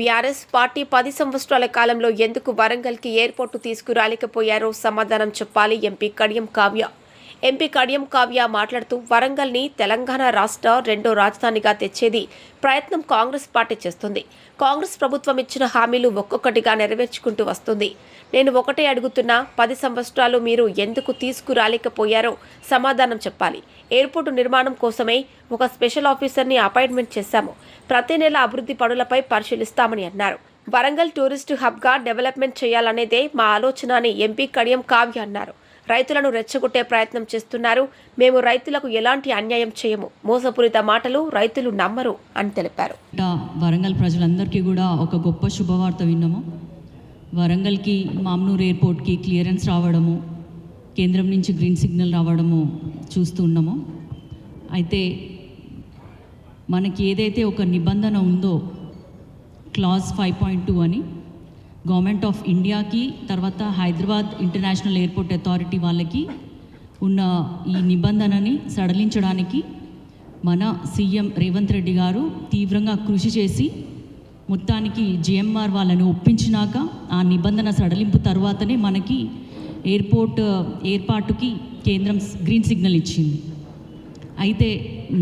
BRS party పది సంవత్సరాల కాలంలో ఎందుకు వరంగల్కి ఎయిర్పోర్టు తీసుకురాలేకపోయారో సమాధానం చెప్పాలి ఎంపీ కడియం కావ్య. ఎంపీ కడియం కావ్య మాట్లాడుతూ వరంగల్ని తెలంగాణ రాష్ట్ర రెండో రాజధానిగా తెచ్చేది ప్రయత్నం కాంగ్రెస్ పార్టీ చేస్తుంది. కాంగ్రెస్ ప్రభుత్వం ఇచ్చిన హామీలు ఒక్కొక్కటిగా నెరవేర్చుకుంటూ వస్తుంది. నేను ఒకటే అడుగుతున్నా పది సంవత్సరాలు మీరు ఎందుకు తీసుకురాలేకపోయారో సమాధానం చెప్పాలి. ఎయిర్పోర్టు నిర్మాణం కోసమే ఒక స్పెషల్ ఆఫీసర్ని అపాయింట్మెంట్ చేశాము. ప్రతి నెల అభివృద్ధి పనులపై పరిశీలిస్తామని అన్నారు. వరంగల్ టూరిస్టు హబ్గా డెవలప్మెంట్ చేయాలనేదే మా ఆలోచన అని ఎంపీ కడియం కావ్య అన్నారు. రైతులను రెచ్చగొట్టే ప్రయత్నం చేస్తున్నారు. మేము రైతులకు ఎలాంటి అన్యాయం చేయము. మోసపూరిత మాటలు రైతులు నమ్మరు అని తెలిపారు. వరంగల్ ప్రజలందరికీ కూడా ఒక గొప్ప శుభవార్త విన్నాము. వరంగల్కి మామ్నూర్ ఎయిర్పోర్ట్కి క్లియరెన్స్ రావడము కేంద్రం నుంచి గ్రీన్ సిగ్నల్ రావడము చూస్తూ ఉన్నాము. అయితే మనకి ఏదైతే ఒక నిబంధన ఉందో క్లాజ్ ఫైవ్ పాయింట్ టూ అని గవర్నమెంట్ ఆఫ్ ఇండియాకి తర్వాత హైదరాబాద్ ఇంటర్నేషనల్ ఎయిర్పోర్ట్ అథారిటీ వాళ్ళకి ఉన్న ఈ నిబంధనని సడలించడానికి మన సీఎం రేవంత్ రెడ్డి గారు తీవ్రంగా కృషి చేసి మొత్తానికి జిఎంఆర్ వాళ్ళని ఒప్పించినాక ఆ నిబంధన సడలింపు తర్వాతనే మనకి ఎయిర్పోర్ట్ ఏర్పాటుకి కేంద్రం గ్రీన్ సిగ్నల్ ఇచ్చింది. అయితే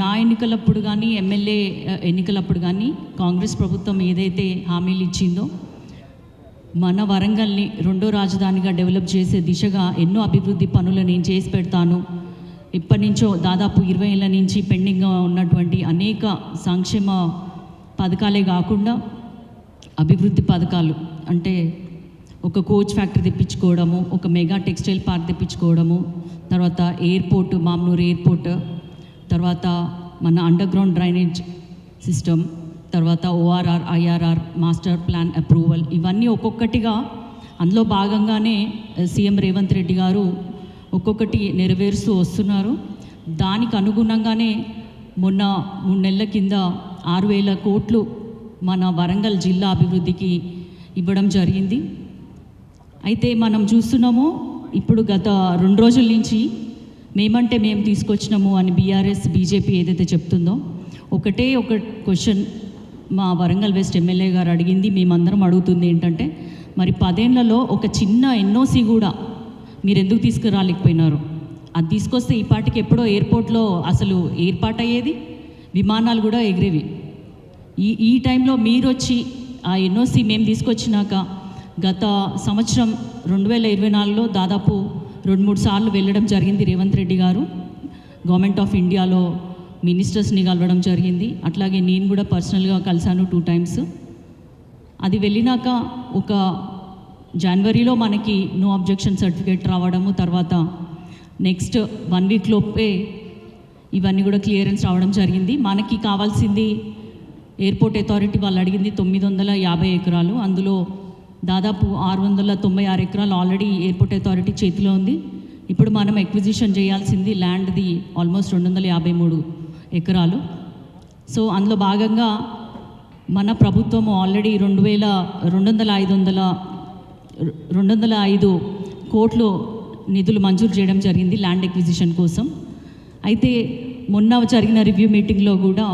నా ఎన్నికలప్పుడు కానీ ఎమ్మెల్యే ఎన్నికలప్పుడు కానీ కాంగ్రెస్ ప్రభుత్వం ఏదైతే హామీలు ఇచ్చిందో మన వరంగల్ని రెండో రాజధానిగా డెవలప్ చేసే దిశగా ఎన్నో అభివృద్ధి పనులు నేను చేసి పెడతాను. ఇప్పటి నుంచో దాదాపు ఇరవై ఏళ్ళ నుంచి పెండింగ్గా ఉన్నటువంటి అనేక సంక్షేమ పథకాలే కాకుండా అభివృద్ధి పథకాలు అంటే ఒక కోచ్ ఫ్యాక్టరీ తెప్పించుకోవడము ఒక మెగా టెక్స్టైల్ పార్క్ తెప్పించుకోవడము తర్వాత ఎయిర్పోర్ట్ మామ్నూర్ ఎయిర్పోర్ట్ తర్వాత మన అండర్ గ్రౌండ్ డ్రైనేజ్ సిస్టమ్ తర్వాత ORR IRR master plan approval ఇవన్నీ ఒక్కొక్కటిగా అందులో భాగంగానే సీఎం రేవంత్ రెడ్డి గారు ఒక్కొక్కటి నెరవేరుస్తూ వస్తున్నారు. దానికి అనుగుణంగానే మొన్న మూడు నెలల కింద ఆరు వేల కోట్లు మన వరంగల్ జిల్లా అభివృద్ధికి ఇవ్వడం జరిగింది. అయితే మనం చూస్తున్నాము ఇప్పుడు గత రెండు రోజుల నుంచి మేమంటే మేము తీసుకొచ్చినాము అని బీఆర్ఎస్ బీజేపీ ఏదైతే చెప్తుందో ఒకటే ఒక క్వశ్చన్ మా వరంగల్ వెస్ట్ ఎమ్మెల్యే గారు అడిగింది మేమందరం అడుగుతుంది ఏంటంటే మరి పదేళ్ళలో ఒక చిన్న ఎన్ఓసి కూడా మీరు ఎందుకు తీసుకురాలేకపోయినారు? అది తీసుకొస్తే ఈ పాటికి ఎప్పుడో ఎయిర్పోర్ట్లో అసలు ఏర్పాటు అయ్యేది విమానాలు కూడా ఎగిరేవి. ఈ ఈ టైంలో మీరు వచ్చి ఆ ఎన్ఓసి మేము తీసుకొచ్చినాక గత సంవత్సరం రెండు వేల ఇరవై నాలుగులో దాదాపు రెండు మూడు సార్లు వెళ్ళడం జరిగింది రేవంత్ రెడ్డి గారు. గవర్నమెంట్ ఆఫ్ ఇండియాలో మినిస్టర్స్ని కలవడం జరిగింది. అట్లాగే నేను కూడా పర్సనల్గా కలిశాను టూ టైమ్స్. అది వెళ్ళినాక ఒక జనవరిలో మనకి నో అబ్జెక్షన్ సర్టిఫికేట్ రావడము తర్వాత నెక్స్ట్ వన్ వీక్ లోపే ఇవన్నీ కూడా క్లియరెన్స్ రావడం జరిగింది. మనకి కావాల్సింది ఎయిర్పోర్ట్ అథారిటీ వాళ్ళు అడిగింది తొమ్మిది వందల యాభై ఎకరాలు. అందులో దాదాపు ఆరు వందల తొంభై ఆరు ఎకరాలు ఆల్రెడీ ఎయిర్పోర్ట్ అథారిటీ చేతిలో ఉంది. ఇప్పుడు మనం ఎక్విజిషన్ చేయాల్సింది ల్యాండ్ది ఆల్మోస్ట్ రెండు వందల యాభై మూడు. ఎకరాలు. సో అందులో భాగంగా మన ప్రభుత్వం ఆల్రెడీ రెండు వేల రెండు వందల ఐదు వందల రెండు వందల ఐదు కోట్లు నిధులు మంజూరు చేయడం జరిగింది ల్యాండ్ ఎక్విజిషన్ కోసం. అయితే మొన్న జరిగిన రివ్యూ మీటింగ్లో కూడా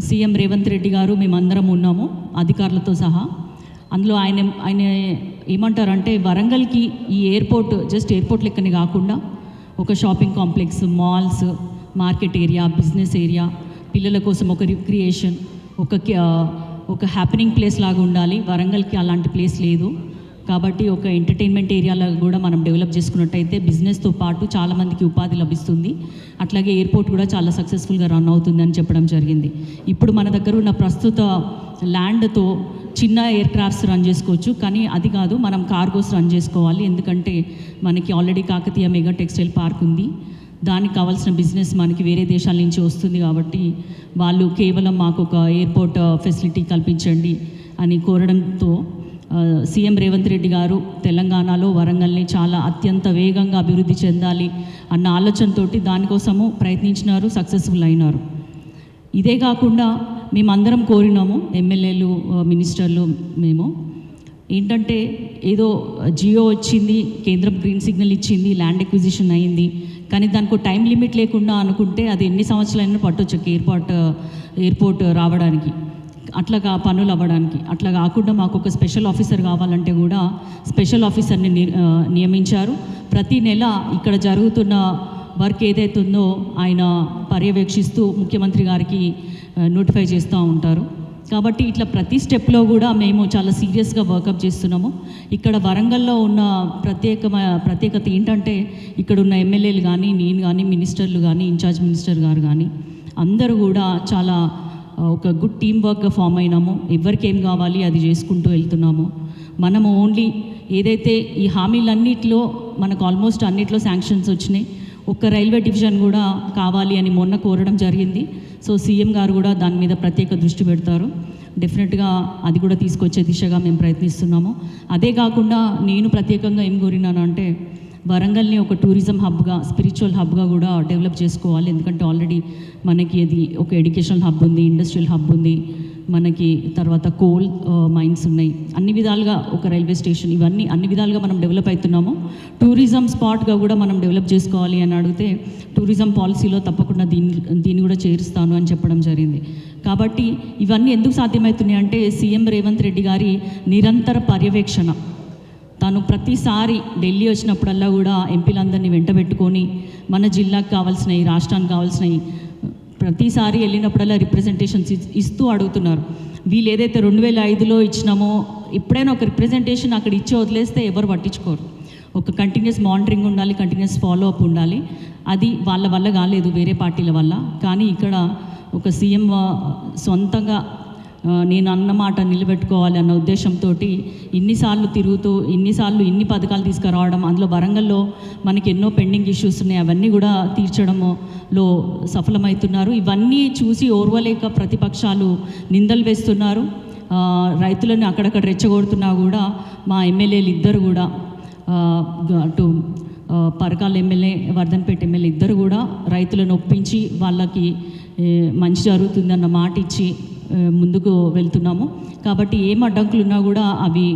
సీఎం రేవంత్ రెడ్డి గారు మేమందరం ఉన్నాము అధికారులతో సహా. అందులో ఆయన ఆయన ఏమంటారంటే వరంగల్కి ఈ ఎయిర్పోర్ట్ జస్ట్ ఎయిర్పోర్ట్ లెక్కనే కాకుండా ఒక shopping complex malls market area business area పిల్లల కోసం ఒక రిక్రియేషన్ ఒక ఒక హ్యాపెనింగ్ ప్లేస్ లాగా ఉండాలి. వరంగల్కి అలాంటి ప్లేస్ లేదు. కాబట్టి ఒక ఎంటర్టైన్మెంట్ ఏరియాలో కూడా మనం డెవలప్ చేసుకున్నట్టయితే బిజినెస్తో పాటు చాలామందికి ఉపాధి లభిస్తుంది. అట్లాగే ఎయిర్పోర్ట్ కూడా చాలా సక్సెస్ఫుల్గా రన్ అవుతుంది అని చెప్పడం జరిగింది. ఇప్పుడు మన దగ్గర ఉన్న ప్రస్తుత ల్యాండ్తో చిన్న ఎయిర్ క్రాఫ్ట్స్ రన్ చేసుకోవచ్చు. కానీ అది కాదు మనం కార్గోస్ రన్ చేసుకోవాలి. ఎందుకంటే మనకి already Kakatiya mega textile park ఉంది. దానికి కావాల్సిన బిజినెస్ మనకి వేరే దేశాల నుంచి వస్తుంది కాబట్టి వాళ్ళు కేవలం మాకు ఒక ఎయిర్పోర్ట్ ఫెసిలిటీ uh, కల్పించండి అని కోరడంతో uh, సీఎం రేవంత్ రెడ్డి గారు తెలంగాణలో వరంగల్ని చాలా అత్యంత వేగంగా అభివృద్ధి చెందాలి అన్న ఆలోచనతోటి దానికోసము ప్రయత్నించినారు సక్సెస్ఫుల్ అయినారు. ఇదే కాకుండా మేమందరం కోరినాము ఎమ్మెల్యేలు uh, మినిస్టర్లు మేము. ఏంటంటే ఏదో జియో వచ్చింది కేంద్రం గ్రీన్ సిగ్నల్ ఇచ్చింది ల్యాండ్ ఎక్విజిషన్ అయింది. కానీ దానికి టైం లిమిట్ లేకుండా అనుకుంటే అది ఎన్ని సంవత్సరాలైనా పట్టొచ్చు ఒక ఎయిర్పోర్ట్ ఎయిర్పోర్ట్ uh, రావడానికి. అట్లాగా పనులు అవ్వడానికి. అట్లా కాకుండా మాకు ఒక స్పెషల్ ఆఫీసర్ కావాలంటే కూడా స్పెషల్ ఆఫీసర్ని ని- uh, నియమించారు. ప్రతి నెల ఇక్కడ జరుగుతున్న వర్క్ ఏదైతే ఉందో ఆయన పర్యవేక్షిస్తూ ముఖ్యమంత్రి గారికి uh, నోటిఫై చేస్తూ ఉంటారు. కాబట్టి ఇట్లా ప్రతి స్టెప్లో కూడా మేము చాలా సీరియస్గా వర్కప్ చేస్తున్నాము. ఇక్కడ వరంగల్లో ఉన్న ప్రత్యేకమైన ప్రత్యేకత ఏంటంటే ఇక్కడ ఉన్న ఎమ్మెల్యేలు కానీ నేను కానీ మినిస్టర్లు కానీ ఇన్ఛార్జ్ మినిస్టర్ గారు కానీ అందరూ కూడా చాలా ఒక గుడ్ టీం వర్క్గా ఫామ్ అయినాము. ఎవరికి ఏం కావాలి అది చేసుకుంటూ వెళ్తున్నాము. మనము ఓన్లీ ఏదైతే ఈ హామీలన్నిటిలో మనకు ఆల్మోస్ట్ అన్నిట్లో శాంక్షన్స్ వచ్చినాయి. ఒక్క రైల్వే డివిజన్ కూడా కావాలి అని మొన్న కోరడం జరిగింది. సో సీఎం గారు కూడా దాని మీద ప్రత్యేక దృష్టి పెడతారు. డెఫినెట్గా అది కూడా తీసుకొచ్చే దిశగా మేము ప్రయత్నిస్తున్నాము. అదే కాకుండా నేను ప్రత్యేకంగా ఏం కోరినాను అంటే వరంగల్ని ఒక టూరిజం హబ్గా స్పిరిచువల్ హబ్గా కూడా డెవలప్ చేసుకోవాలి. ఎందుకంటే ఆల్రెడీ మనకి అది ఒక ఎడ్యుకేషనల్ హబ్ ఉంది ఇండస్ట్రియల్ హబ్ ఉంది. మనకి తర్వాత కోల్ మైన్స్ ఉన్నాయి. అన్ని విధాలుగా ఒక రైల్వే స్టేషన్ ఇవన్నీ అన్ని విధాలుగా మనం డెవలప్ అవుతున్నాము టూరిజం స్పాట్గా కూడా మనం డెవలప్ చేసుకోవాలి అని అడిగితే టూరిజం పాలసీలో తప్పకుండా దీన్ని దీన్ని కూడా చేరుస్తాను అని చెప్పడం జరిగింది. కాబట్టి ఇవన్నీ ఎందుకు సాధ్యమవుతున్నాయి అంటే సీఎం రేవంత్ రెడ్డి గారి నిరంతర పర్యవేక్షణ. తను ప్రతిసారి ఢిల్లీ వచ్చినప్పుడల్లా కూడా ఎంపీలందరినీ వెంటబెట్టుకొని మన జిల్లాకు కావాల్సినవి రాష్ట్రానికి కావాల్సినవి ప్రతిసారి వెళ్ళినప్పుడల్లా రిప్రజెంటేషన్స్ ఇస్తూ అడుగుతున్నారు. వీళ్ళు ఏదైతే రెండు వేల ఐదులో ఇచ్చినామో ఎప్పుడైనా ఒక రిప్రజెంటేషన్ అక్కడ ఇచ్చి వదిలేస్తే ఎవరు పట్టించుకోరు. ఒక కంటిన్యూస్ మానిటరింగ్ ఉండాలి కంటిన్యూస్ ఫాలో అప్ ఉండాలి. అది వాళ్ళ వల్ల కాలేదు వేరే పార్టీల వల్ల. కానీ ఇక్కడ ఒక సీఎం సొంతంగా నేను అన్నమాట నిలబెట్టుకోవాలి అన్న ఉద్దేశంతో ఇన్నిసార్లు తిరుగుతూ ఇన్నిసార్లు ఇన్ని పథకాలు తీసుకురావడం అందులో వరంగల్లో మనకి ఎన్నో పెండింగ్ ఇష్యూస్ ఉన్నాయి. అవన్నీ కూడా తీర్చడంలో సఫలమవుతున్నారు. ఇవన్నీ చూసి ఓర్వలేక ప్రతిపక్షాలు నిందలు వేస్తున్నారు. రైతులను అక్కడక్కడ రెచ్చగొడుతున్నా కూడా మా ఎమ్మెల్యేలు ఇద్దరు కూడా అటు పరకాల ఎమ్మెల్యే వర్ధన్పేట ఎమ్మెల్యే ఇద్దరు కూడా రైతులను ఒప్పించి వాళ్ళకి మంచి జరుగుతుందన్న మాట ఇచ్చి ముందుకు వెళ్తున్నాము. కాబట్టి ఏం అడ్డంకులు ఉన్నా కూడా అవి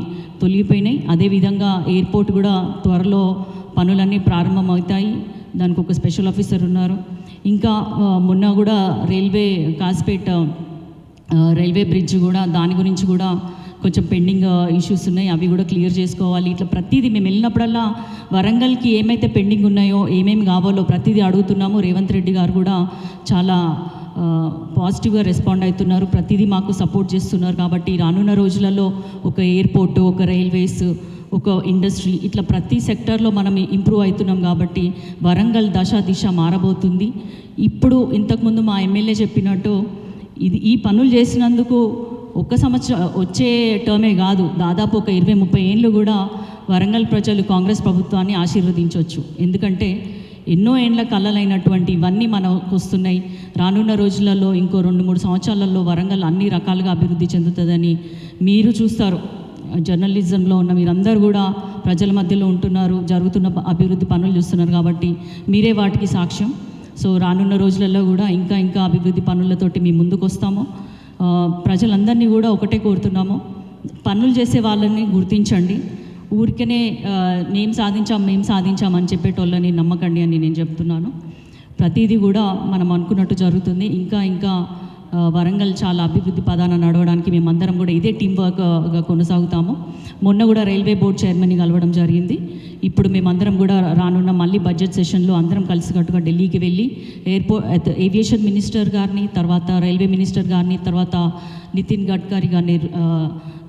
తొలగిపోయినాయి. అదేవిధంగా ఎయిర్పోర్ట్ కూడా త్వరలో పనులన్నీ ప్రారంభమవుతాయి. దానికి ఒక స్పెషల్ ఆఫీసర్ ఉన్నారు. ఇంకా మొన్న కూడా రైల్వే కాస్పేట్ రైల్వే బ్రిడ్జ్ కూడా దాని గురించి కూడా కొంచెం పెండింగ్ ఇష్యూస్ ఉన్నాయి. అవి కూడా క్లియర్ చేసుకోవాలి. ఇట్లా ప్రతిదీ మేము వెళ్ళినప్పుడల్లా వరంగల్కి ఏమైతే పెండింగ్ ఉన్నాయో ఏమేమి కావాలో ప్రతిదీ అడుగుతున్నాము. రేవంత్ రెడ్డి గారు కూడా చాలా పాజిటివ్గా రెస్పాండ్ అవుతున్నారు. ప్రతిదీ మాకు సపోర్ట్ చేస్తున్నారు కాబట్టి రానున్న రోజులలో ఒక ఎయిర్పోర్ట్ ఒక రైల్వేస్ ఒక ఇండస్ట్రీ ఇట్లా ప్రతి సెక్టర్లో మనం ఇంప్రూవ్ అవుతున్నాం కాబట్టి వరంగల్ దశ దిశ మారబోతుంది. ఇప్పుడు ఇంతకుముందు మా ఎమ్మెల్యే చెప్పినట్టు ఇది ఈ పనులు చేసినందుకు ఒక్క సంవత్సరం వచ్చే టర్మే కాదు. దాదాపు ఒక ఇరవై ముప్పై ఏళ్ళు కూడా వరంగల్ ప్రజలు కాంగ్రెస్ ప్రభుత్వాన్ని ఆశీర్వదించవచ్చు ఎందుకంటే ఎన్నో ఏండ్ల కళ్ళలైనటువంటి ఇవన్నీ మనకు వస్తున్నాయి రానున్న రోజులలో ఇంకో రెండు మూడు సంవత్సరాలలో వరంగల్ అన్ని రకాలుగా అభివృద్ధి చెందుతుందని మీరు చూస్తారు. జర్నలిజంలో ఉన్న మీరందరూ కూడా ప్రజల మధ్యలో ఉంటున్నారు జరుగుతున్న అభివృద్ధి పనులు చూస్తున్నారు కాబట్టి మీరే వాటికి సాక్ష్యం. సో రానున్న రోజులలో కూడా ఇంకా ఇంకా అభివృద్ధి పనులతోటి మేము ముందుకు వస్తాము ప్రజలందరినీ కూడా ఒకటే కోరుతున్నాము. పనులు చేసే వాళ్ళని గుర్తించండి. ఊరికనే మేము సాధించాం మేము సాధించాం అని చెప్పేటోళ్ళని నమ్మకండి అని నేను చెప్తున్నాను. ప్రతిదీ కూడా మనం అనుకున్నట్టు జరుగుతుంది. ఇంకా ఇంకా వరంగల్ చాలా అభివృద్ధి పదాన నడవడానికి మేమందరం కూడా ఇదే టీం వర్క్గా కొనసాగుతాము. మొన్న కూడా రైల్వే బోర్డ్ చైర్మన్ని కలవడం జరిగింది. ఇప్పుడు మేమందరం కూడా రానున్న మళ్ళీ బడ్జెట్ సెషన్లో అందరం కలిసికట్టుగా ఢిల్లీకి వెళ్ళి ఎయిర్పోర్ట్ ఏవియేషన్ మినిస్టర్ గారిని తర్వాత రైల్వే మినిస్టర్ గారిని తర్వాత నితిన్ గడ్కరీ గారిని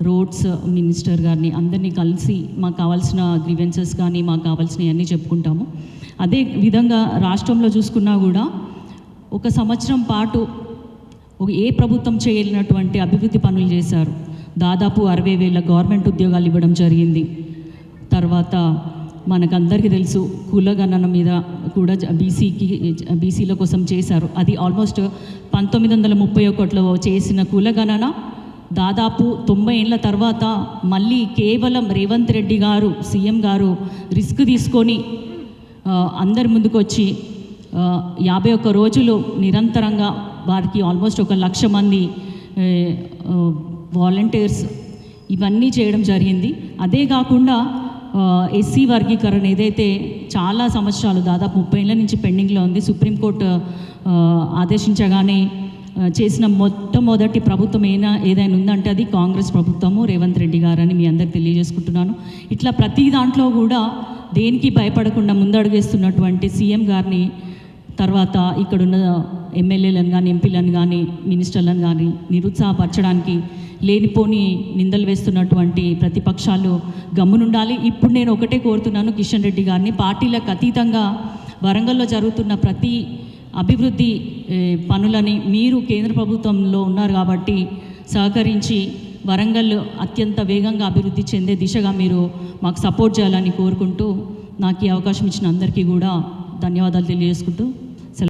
రోడ్స్ మినిస్టర్ గారిని అందరినీ కలిసి మాకు కావాల్సిన గ్రీవెన్సెస్ కానీ మాకు కావాల్సినవి అన్నీ చెప్పుకుంటాము. అదే విధంగా రాష్ట్రంలో చూసుకున్నా కూడా ఒక సంవత్సరం పాటు ఒక ఏ ప్రభుత్వం చేయలేనటువంటి అభివృద్ధి పనులు చేశారు. దాదాపు అరవై వేల గవర్నమెంట్ ఉద్యోగాలు ఇవ్వడం జరిగింది. తర్వాత మనకందరికీ తెలుసు కులగణన మీద కూడా బీసీకి బీసీల కోసం చేశారు. అది ఆల్మోస్ట్ పంతొమ్మిది వందల ముప్పై ఒకటిలో చేసిన కులగణన దాదాపు తొంభై ఏళ్ళ తర్వాత మళ్ళీ కేవలం రేవంత్ రెడ్డి గారు సీఎం గారు రిస్క్ తీసుకొని అందరి ముందుకు వచ్చి యాభై ఒక్క రోజులు నిరంతరంగా వారికి ఆల్మోస్ట్ ఒక లక్ష మంది వాలంటీర్స్ ఇవన్నీ చేయడం జరిగింది. అదే కాకుండా ఎస్సీ వర్గీకరణ ఏదైతే చాలా సంవత్సరాలు దాదాపు ముప్పై ఏళ్ళ నుంచి పెండింగ్లో ఉంది సుప్రీంకోర్టు ఆదేశించగానే చేసిన మొట్టమొదటి ప్రభుత్వం ఏనా ఏదైనా ఉందంటే అది కాంగ్రెస్ ప్రభుత్వము. రేవంత్ రెడ్డి గారని మీ అందరికి తెలియజేసుకుంటున్నాను. ఇట్లా ప్రతి దాంట్లో కూడా దేనికి భయపడకుండా ముందడుగేస్తున్నటువంటి సీఎం గారిని తర్వాత ఇక్కడున్న ఎమ్మెల్యేలను కానీ ఎంపీలను కానీ మినిస్టర్లను కానీ నిరుత్సాహపరచడానికి లేనిపోని నిందలు వేస్తున్నటువంటి ప్రతిపక్షాలు గమ్మునుండాలి. ఇప్పుడు నేను ఒకటే కోరుతున్నాను కిషన్ రెడ్డి గారిని. పార్టీలకు అతీతంగా వరంగల్లో జరుగుతున్న ప్రతి అభివృద్ధి పనులని మీరు కేంద్ర ప్రభుత్వంలో ఉన్నారు కాబట్టి సహకరించి వరంగల్ అత్యంత వేగంగా అభివృద్ధి చెందే దిశగా మీరు మాకు సపోర్ట్ చేయాలని కోరుకుంటూ నాకు ఈ అవకాశం ఇచ్చిన అందరికీ కూడా ధన్యవాదాలు తెలియజేసుకుంటూ